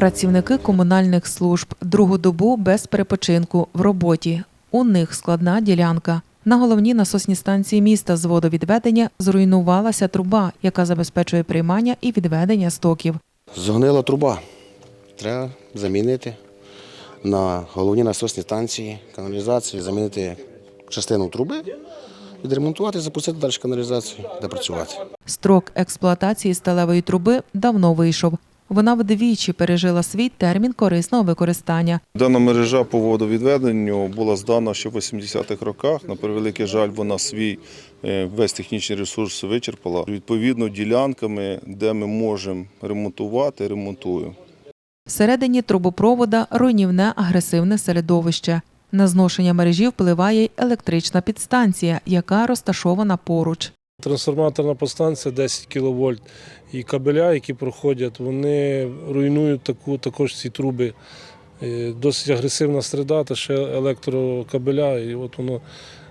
Працівники комунальних служб другу добу без перепочинку в роботі. У них складна ділянка. На головній насосній станції міста з водовідведення зруйнувалася труба, яка забезпечує приймання і відведення стоків. Згнила труба. Треба замінити на головні насосні станції каналізації, замінити частину труби, відремонтувати, запустити далі каналізацію, де працювати. Строк експлуатації сталевої труби давно вийшов. Вона вдвічі пережила свій термін корисного використання. Дана мережа по водовідведенню була здана ще в 80-х роках. На превеликий жаль, вона свій е, весь технічний ресурс вичерпала. Відповідно, ділянками, де ми можемо ремонтувати, ремонтуємо. Всередині трубопровода руйнівне агресивне середовище. На зношення мережі впливає й електрична підстанція, яка розташована поруч. Трансформаторна подстанція 10 кВт і кабеля, які проходять, вони руйнують таку, також ці труби. Е, Досить агресивна середа, та ще електрокабеля, і от воно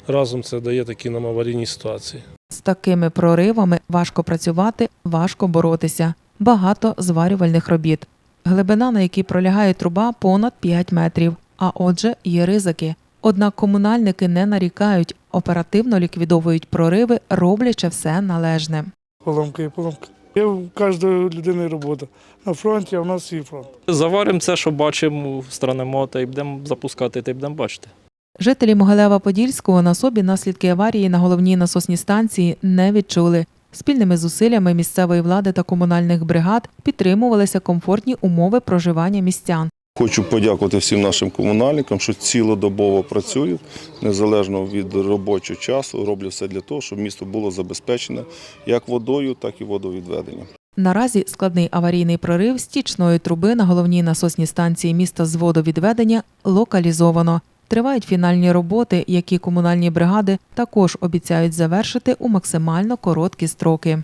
разом це дає такі нам аварійні ситуації. З такими проривами важко працювати, важко боротися. Багато зварювальних робіт. Глибина, на якій пролягає труба, понад 5 метрів. А отже, є ризики. Однак комунальники не нарікають, оперативно ліквідовують прориви, роблячи все належне. Поломка і поломка. Є в кожної людини робота. На фронті, а в нас свій фронт. Заваримо це, що бачимо, странимо та й будемо запускати, та й будемо бачити. Жителі Могилева-Подільського на собі наслідки аварії на головній насосній станції не відчули. Спільними зусиллями місцевої влади та комунальних бригад підтримувалися комфортні умови проживання містян. Хочу подякувати всім нашим комунальникам, що цілодобово працюють, незалежно від робочого часу, роблять все для того, щоб місто було забезпечене як водою, так і водовідведенням. Наразі складний аварійний прорив стічної труби на головній насосній станції міста з водовідведення локалізовано. Тривають фінальні роботи, які комунальні бригади також обіцяють завершити у максимально короткі строки.